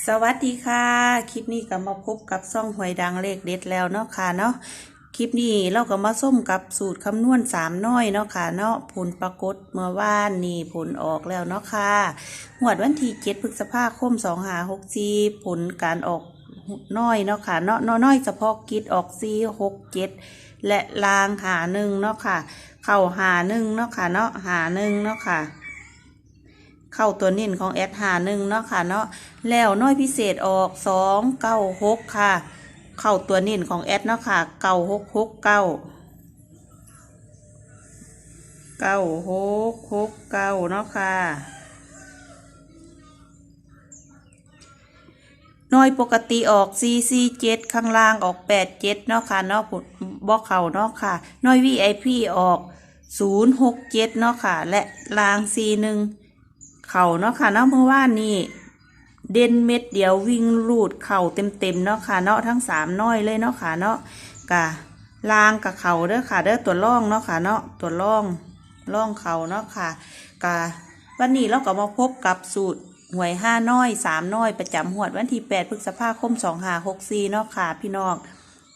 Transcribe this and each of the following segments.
สวัสดีค่ะ คลิปนี้ก็มาพบกับซ่องหวยดังเลขเด็ดแล้วเนาะค่ะเนาะคลิปนี้เราก็มาส้มกับสูตรคำนวณสามน้อยเนาะค่ะเนาะผลปรากฏเมื่อวานนี่ผลออกแล้วเนาะค่ะหวดวันที่เจ็ดพฤษภาคมสองหาหกจีผลการออกน้อยเนาะค่ะเนาะน้อยเฉพาะกิจออกซีหกเจ็ดและลางหาหนึ่งเนาะค่ะ เข่าหาหนึ่งเนาะค่ะเนาะหาหนึ่งเนาะค่ะ เข้าตัวนิ่นของแอดหาหนึ่งเนาะค่ะเนาะแล้วน้อยพิเศษออกสองเก้าหกค่ะ เข้าตัวนิ่นของแอดเนาะค่ะเก้าหกหกเก้าเก้าหกหกเก้าเนาะค่ะน้อยปกติออกซีซีเจ็ดข้างล่างออกแปดเจ็ดเนาะค่ะเนาะผุดบอกเข่าเนาะค่ะ น้อยวีไอพีออกศูนย์หกเจ็ดเนาะค่ะ และลางซีหนึ่ง เข่าเนาะค่ะเนาะเมื่อวานนี่เด่นเม็ดเดียววิ่งลูดเข่าเต็มๆเนาะค่ะเนาะทั้งสามน้อยเลยเนาะค่ะเนาะกะลางกับเข่าเด้อค่ะเด้อตัวร่องเนาะค่ะเนาะตัวร่องร่องเข่าเนาะค่ะกะวันนี้เราก็มาพบกับสูตรหวยห้าน้อยสามน้อยประจำหวดวันที่แปดพฤษภาคมสองห้าหกสี่เนาะค่ะพี่น้อง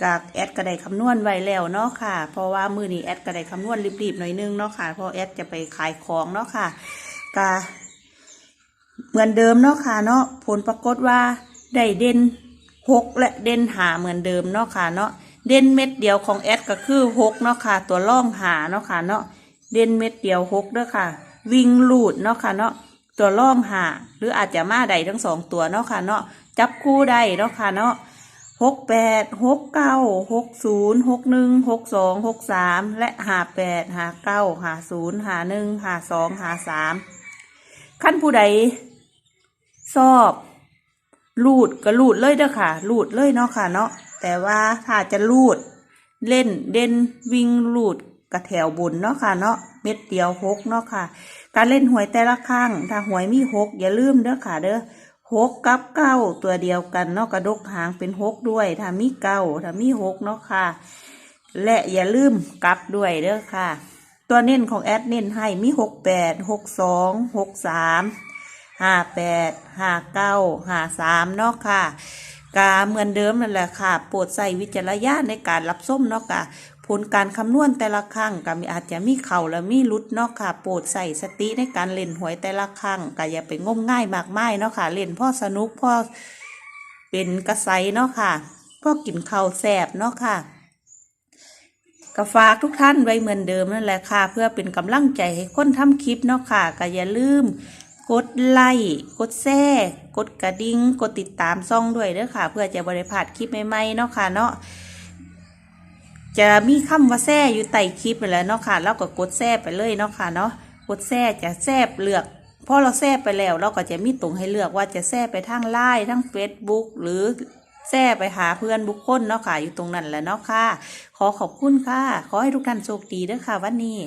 กากแอดกระไดคำนวณไว้แล้วเนาะค่ะ เพราะว่ามือนี้แอดกระไดคำนวณรีบๆหน่อยนึงเนาะค่ะเพราะแอดจะไปขายของเนาะค่ะกา เหมือนเดิมเนาะค่ะเนาะผลปรากฏว่าได้เด่นหกและเด่นหาเหมือนเดิมเนาะค่ะเนาะเด่นเม็ดเดียวของแอดก็คือหกเนาะค่ะตัวล่องหาเนาะค่ะเนาะเด่นเม็ดเดียวหกเด้อค่ะ วิ่งลูดเนาะค่ะเนาะตัวล่องหาหรืออาจจะมาใดทั้งสองตัวเนาะค่ะเนาะจับคู่ได้เนาะค่ะเนาะหกแปดหกเก้าหกศูนย์หกหนึ่งหกสองหกสามและหาแปดหาเก้าหาศูนย์หาหนึ่งหาสองหาสาม ขั้นผู้ใดสอบลูดก็ลูดเลยเด้อค่ะลูดเลยเนาะค่ะเนาะแต่ว่าถ้าจะลูด เล่นเด่นวิ่งลูดกระแถวบนเนาะค่ะเนาะเม็ดเดียวหกเนาะค่ะ การเล่นหวยแต่ละครั้งถ้าหวยมีหกอย่าลืมเด้อค่ะเด้อหกกับเก้าตัวเดียวกันเนาะกระดกหางเป็นหกด้วยถ้ามีเก้าถ้ามีหกเนาะค่ะ และอย่าลืมกลับด้วยเด้อค่ะ ตัวเน้นของแอดเน้นให้มีหกแปดหกสองหกสามห้าแปดห้าเก้าห้าสามเนาะค่ะกาเหมือนเดิมนั่นแหละค่ะ โปรดใส่วิจารณญาณในการรับส้มเนาะค่ะผลการคำนวณแต่ละครั้งก็มีอาจจะมีเข่าและมีลุดเนาะค่ะ โปรดใส่สติในการเล่นหวยแต่ละครั้งก็อย่าไปงมง่ายมากไมายเนาะค่ะ เล่นพ่อสนุกพ่อเป็นกระไสเนาะค่ะพ่อกินข้าวแสบเนาะค่ะ ก็ฝากทุกท่านไว้เหมือนเดิมนั่นแหละค่ะ เพื่อเป็นกำลังใจให้คนทำคลิปเนาะค่ะก็อย่าลืม กดไลค์กดแชร์กดกระดิ่งกดติดตามซ่องด้วยเด้อค่ะ เพื่อจะบริพลาดคลิปใหม่ๆเนาะค่ะเนาะจะมีคำว่าแซ่อยู่ใต้คลิปไปแล้วเนาะค่ะแล้วก็กดแซ่ไปเลยเนาะค่ะเนาะกดแซ่จะแซ่เลือกพอเราแซ่ไปแล้ว เราก็จะมีตรงให้เลือกว่าจะแซ่ไปทางไลน์ทั้งเฟซบุ๊กหรือ แซ่ไปหาเพื่อนบุคคลเนาะค่ะอยู่ตรงนั้นแหละเนาะค่ะ ขอขอบคุณค่ะ ขอให้ทุกท่านโชคดีเด้อค่ะ วันนี้